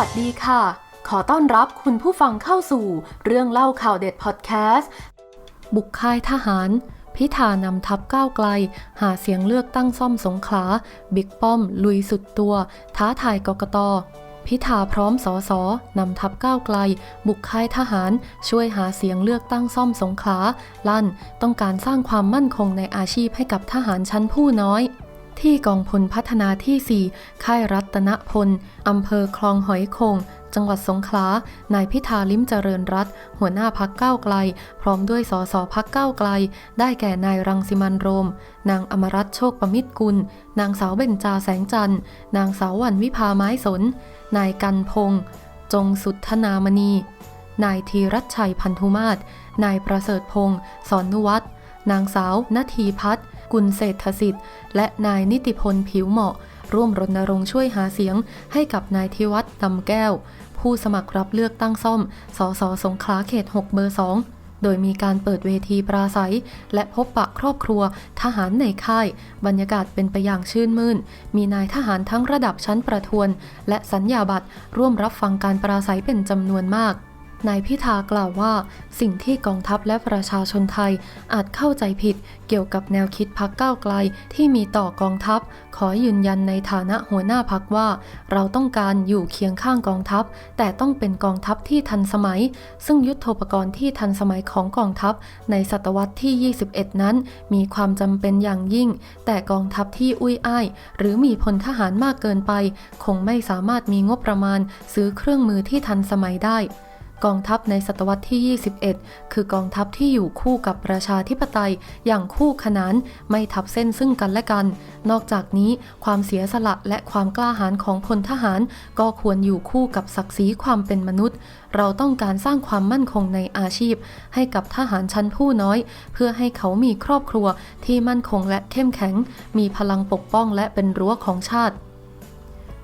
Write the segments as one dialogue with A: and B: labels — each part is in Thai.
A: วัสดีค่ะ ขอต้อนรับคุณผู้ฟังเข้าสู่เรื่องเล่าข่าวเด็ดพอดแคสต์ บุกค่ายทหาร พิธานำทัพก้าวไกล หาเสียงเลือกตั้งซ่อมสงขลา บิ๊กป้อม ลุยสุดตัว ท้าทายกกตพิธาพร้อมสอสอนำทัพก้าวไกล บุกค่ายทหาร ช่วยหาเสียงเลือกตั้งซ่อมสงขลาลั่น ต้องการสร้างความมั่นคงในอาชีพให้กับทหารชั้นผู้น้อย ที่กองพลพัฒนาที่ 4 ค่ายรัตนพล อำเภอคลองหอยคง จังหวัดสงขลา นายพิธาลิ้มเจริญรัตหัวหน้าพักก้าวไกล พร้อมด้วยสสพักก้าวไกล ได้แก่นายรังสิมันโรม นางอมรัตโชคประมิตรกุล นางสาวเบญจาแสงจันทร์ นางสาววันวิภาไม้สน นายกันพงษ์จงสุทธนามณี นายธีรัชชัยพันธุมาศ นายประเสริฐพงศ์สอนนุวัฒน์นางสาวนาทีพัฒน์ กุลเศรษฐสิทธิ์ และนายนิติพลผิวเหมาะ ร่วมรณรงค์ช่วยหาเสียงให้กับนายธิวัฒน์ดำแก้ว ผู้สมัครรับเลือกตั้งซ่อม สสสงขลาเขต 6 เบอร์2โดยมีการเปิดเวทีปราศัย และพบปะครอบครัว ทหารในค่าย บรรยากาศเป็นไปอย่างชื่นมื่น มีนายทหารทั้งระดับชั้นประทวน และสัญญาบัตรร่วมรับฟังการปราศัยเป็นจำนวนมาก นายพิธากล่าวว่า สิ่งที่กองทัพและประชาชนไทยอาจเข้าใจผิดเกี่ยวกับแนวคิดพักก้าวไกลที่มีต่อกองทัพ ขอยืนยันในฐานะหัวหน้าพักว่า เราต้องการอยู่เคียงข้างกองทัพ แต่ต้องเป็นกองทัพที่ทันสมัย ซึ่งยุทธปกรณ์ที่ทันสมัยของกองทัพ ในศตวรรษที่ 21 นั้น มีความจำเป็นอย่างยิ่ง แต่กองทัพที่อุ้ยอ้าย หรือมีพลทหารมากเกินไป คงไม่สามารถมีงบประมาณ ซื้อเครื่องมือที่ทันสมัยได้ กองทัพในศตวรรษที่ 21 คือกองทัพที่อยู่คู่กับประชาธิปไตยอย่างคู่ขนานไม่ทับเส้นซึ่งกันและกัน นอกจากนี้ความเสียสละและความกล้าหาญของพลทหาร ก็ควรอยู่คู่กับศักดิ์ศรีความเป็นมนุษย์ เราต้องการสร้างความมั่นคงในอาชีพ ให้กับทหารชั้นผู้น้อย เพื่อให้เขามีครอบครัวที่มั่นคงและเข้มแข็ง มีพลังปกป้องและเป็นรั้วของชาติ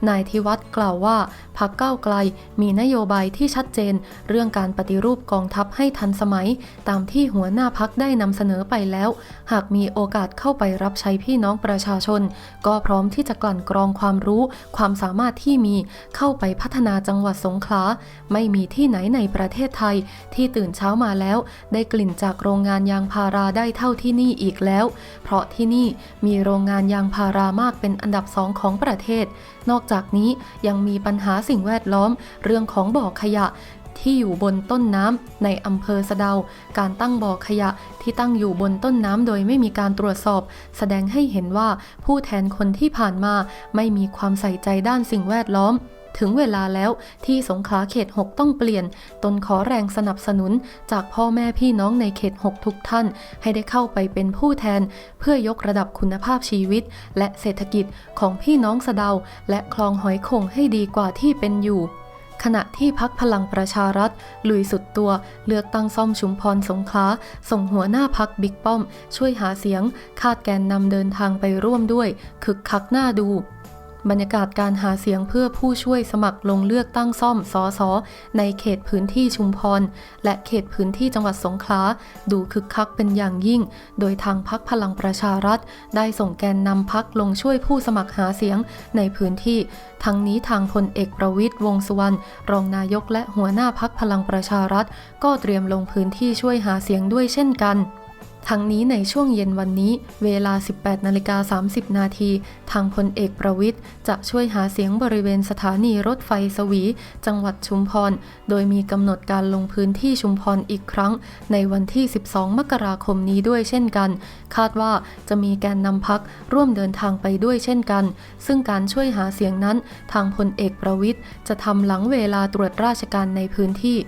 A: นายธิวัฒน์กล่าวว่าพักก้าวไกลมีนโยบายที่ชัดเจน เรื่องการปฏิรูปกองทัพให้ทันสมัย ตามที่หัวหน้าพักได้นำเสนอไปแล้ว หากมีโอกาสเข้าไปรับใช้พี่น้องประชาชน ก็พร้อมที่จะกลั่นกรองความรู้ ความสามารถที่มีเข้าไปพัฒนาจังหวัดสงขลาไม่มีที่ไหนในประเทศไทย ที่ตื่นเช้ามาแล้ว ได้กลิ่นจากโรงงานยางพาราได้เท่าที่นี่อีกแล้ว เพราะที่นี่มีโรงงานยางพารามากเป็นอันดับสองของประเทศ นอกจากนี้ยังมีปัญหาสิ่งแวดล้อม เรื่องของบ่อขยะที่อยู่บนต้นน้ำในอำเภอสะเดา การตั้งบ่อขยะที่ตั้งอยู่บนต้นน้ำโดยไม่มีการตรวจสอบ แสดงให้เห็นว่าผู้แทนคนที่ผ่านมาไม่มีความใส่ใจด้านสิ่งแวดล้อม ถึงเวลาแล้วที่สงขลาเขต 6 ต้องเปลี่ยน ตนขอแรงสนับสนุนจากพ่อแม่พี่น้องในเขต 6 ทุกท่าน ให้ได้เข้าไปเป็นผู้แทน เพื่อยกระดับคุณภาพชีวิต และเศรษฐกิจของพี่น้องสะเดา และคลองหอยโข่งให้ดีกว่าที่เป็นอยู่ขณะที่พักพลังประชารัฐ ลุยสุดตัว เลือกตั้งซ่อมชุมพรสงขลาส่งหัวหน้าพักบิ๊กป้อม ช่วยหาเสียง คาดแกนนำเดินทางไปร่วมด้วย คึกคักหน้าดู บรรยากาศการหาเสียงเพื่อผู้ช่วยสมัครลงเลือกตั้งซ่อมสอสอในเขตพื้นที่ชุมพร และเขตพื้นที่จังหวัดสงขลาดูคึกคักเป็นอย่างยิ่ง โดยทางพักพลังประชารัฐ ได้ส่งแกนนำพักลงช่วยผู้สมัครหาเสียงในพื้นที่ ทั้งนี้ทางพลเอกประวิตยวงสุวรรณรองนายกและหัวหน้าพักพลังประชารัฐ ก็เตรียมลงพื้นที่ช่วยหาเสียงด้วยเช่นกัน ทั้งนี้ในช่วงเย็นวันนี้ เวลา 18นาฬิกา30 นาที ทางพลเอกประวิทย์จะช่วยหาเสียงบริเวณสถานีรถไฟสวี จังหวัดชุมพร โดยมีกำหนดการลงพื้นที่ชุมพรอีกครั้ง ในวันที่ 12 มกราคมนี้ด้วยเช่นกัน คาดว่าจะมีแกนนำพักร่วมเดินทางไปด้วยเช่นกัน ซึ่งการช่วยหาเสียงนั้น ทางพลเอกประวิทย์จะทำหลังเวลาตรวจราชการในพื้นที่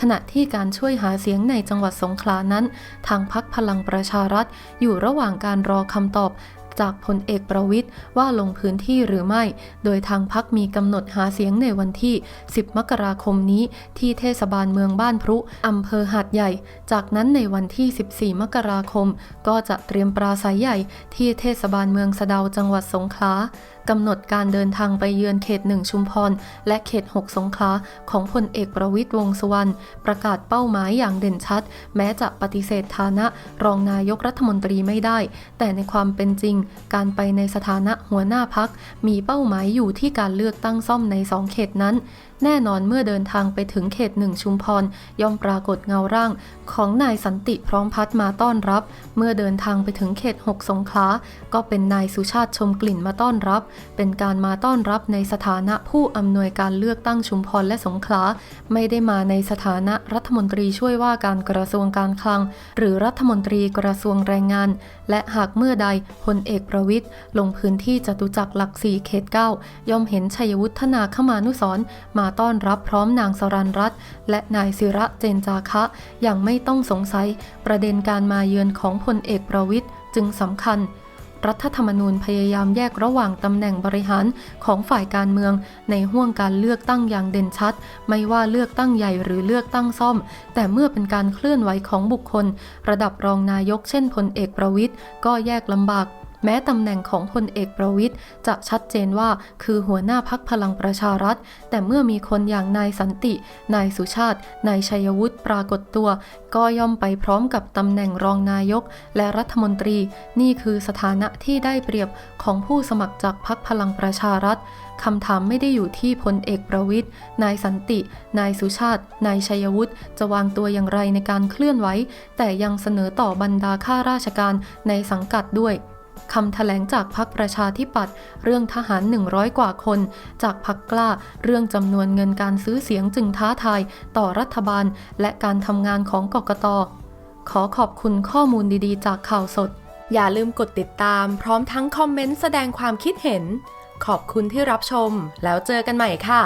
A: ขณะที่การช่วยหาเสียงในจังหวัดสงขลานั้น ทางพักพลังประชารัฐ อยู่ระหว่างการรอคำตอบจากพลเอกประวิทย์ว่าลงพื้นที่หรือไม่ โดยทางพักมีกำหนดหาเสียงในวันที่ 10 มกราคมนี้ ที่เทศบาลเมืองบ้านพรุอำเภอหาดใหญ่ จากนั้นในวันที่ 14 มกราคม ก็จะเตรียมปราศัยใหญ่ที่เทศบาลเมืองสะดาวจังหวัดสงขลา กำหนดการเดินทางไปเยือนเขตหนึ่งชุมพร และเขต 6 สงขลาของพลเอกประวิตยวงสุวรรณประกาศเป้าหมายอย่างเด่นชัด แม้จะปฏิเสธฐานะรองนายกรัฐมนตรีไม่ได้ แต่ในความเป็นจริง การไปในสถานะหัวหน้าพักมีเป้าหมายอยู่ที่การเลือกตั้งซ่อมในสองเขตนั้นแน่นอนเมื่อเดินทางไปถึงเขตหนึ่งชุมพร ย่อมปรากฏเงาร่าง ของนายสันติพร้อมพัดมาต้อนรับ เมื่อเดินทางไปถึงเขตหกสงขลาก็เป็นนายสุชาติชมกลิ่นมาต้อนรับเป็นการมาต้อนรับในสถานะผู้อำนวยการเลือกตั้งชุมพรและสงขลา ไม่ได้มาในสถานะรัฐมนตรีช่วยว่าการกระทรวงการคลัง หรือรัฐมนตรีกระทรวงแรงงาน และหากเมื่อใดพลเอกประวิทย์ลงพื้นที่จตุจักรหลักสี่เขตเก้าย่อมเห็นชัยวุฒนาขมานุสรมาต้อนรับพร้อมนางสรันรัตน์และนายศิระเจนจาคะ อย่างไม่ต้องสงสัย ประเด็นการมาเยือนของพลเอกประวิทย์จึงสำคัญ รัฐธรรมนูญพยายามแยกระหว่างตำแหน่งบริหารของฝ่ายการเมือง ในห่วงการเลือกตั้งอย่างเด่นชัด ไม่ว่าเลือกตั้งใหญ่หรือเลือกตั้งซ่อม แต่เมื่อเป็นการเคลื่อนไหวของบุคคล ระดับรองนายกเช่นพลเอกประวิทย์ก็แยกลำบาก แม้ตำแหน่งของพลเอกประวิทย์จะชัดเจนว่าคือหัวหน้าพักพลังประชารัฐ แต่เมื่อมีคนอย่างนายสันติ นายสุชาติ นายชัยวุฒิปรากฏตัว ก็ย่อมไปพร้อมกับตำแหน่งรองนายกและรัฐมนตรี นี่คือสถานะที่ได้เปรียบของผู้สมัครจากพักพลังประชารัฐคำถามไม่ได้อยู่ที่พลเอกประวิทย์นายสันติ นายสุชาติ นายชัยวุฒิจะวางตัวอย่างไรในการเคลื่อนไหว แต่ยังเสนอต่อบรรดาข้าราชการในสังกัดด้วย คำแถลงจากพักประชาธิปัตย์เรื่องทหาร 100 กว่าคน จากพักกล้า เรื่องจำนวนเงินการซื้อเสียงจึงท้าทายต่อรัฐบาล และการทำงานของกกต ขอขอบคุณข้อมูลดีๆ จากข่าวสด
B: อย่าลืมกดติดตาม พร้อมทั้งคอมเมนต์แสดงความคิดเห็น ขอบคุณที่รับชม แล้วเจอกันใหม่ค่ะ